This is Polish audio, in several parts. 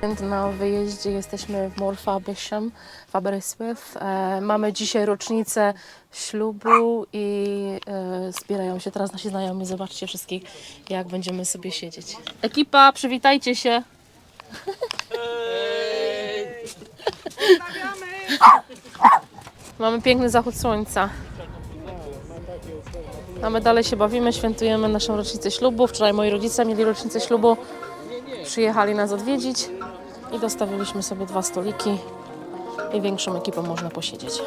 Na wyjeździe jesteśmy w Morfabyszem, w Aberystwyth. E, mamy dzisiaj rocznicę ślubu i e, zbierają się teraz nasi znajomi. Zobaczcie wszystkich, jak będziemy sobie siedzieć. Ekipa, przywitajcie się. Mamy piękny zachód słońca. A my dalej się bawimy, świętujemy naszą rocznicę ślubu. Wczoraj moi rodzice mieli rocznicę ślubu. Przyjechali nas odwiedzić i dostawiliśmy sobie dwa stoliki i większą ekipą można posiedzieć.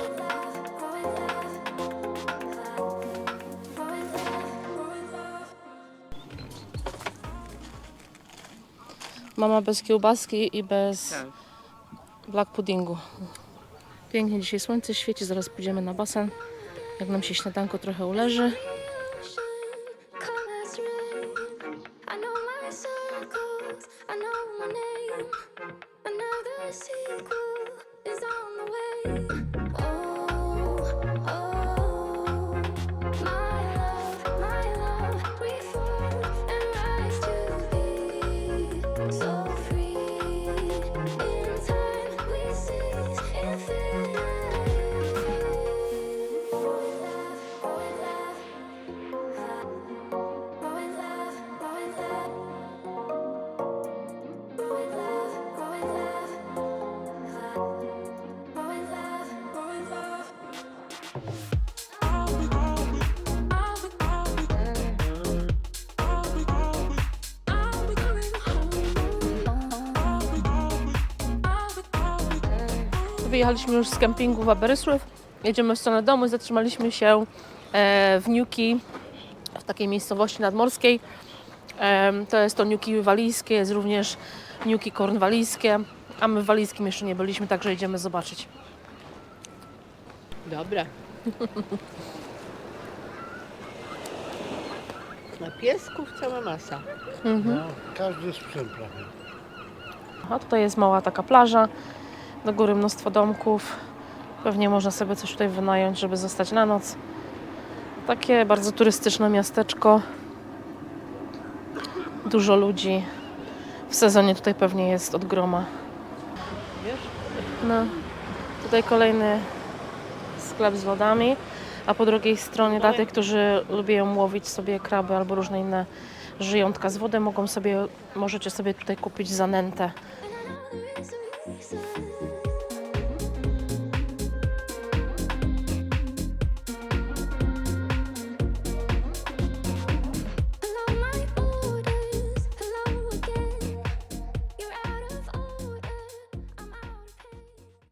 Mama bez kiełbaski i bez black puddingu. Pięknie dzisiaj słońce świeci, zaraz pójdziemy na basen. Jak nam się śniadanko trochę uleży. Know my name. Another sequel Wyjechaliśmy już z kempingu w Aberystwyth. Jedziemy w stronę domu. Zatrzymaliśmy się e, w Newquay, w takiej miejscowości nadmorskiej. To jest to Newquay walijskie, jest również Newquay kornwalijskie, a my w walijskim jeszcze nie byliśmy, także idziemy zobaczyć. Dobra. Na piesków cała masa. No, każdy sprzęt prawie. A tutaj jest mała taka plaża, do góry mnóstwo domków. Pewnie można sobie coś tutaj wynająć, żeby zostać na noc. Takie bardzo turystyczne miasteczko. Dużo ludzi. W sezonie tutaj pewnie jest od groma. No, tutaj kolejny sklep z lodami, a po drugiej stronie dla tych, którzy lubią łowić sobie kraby albo różne inne żyjątka z wody, mogą sobie, możecie sobie tutaj kupić zanętę.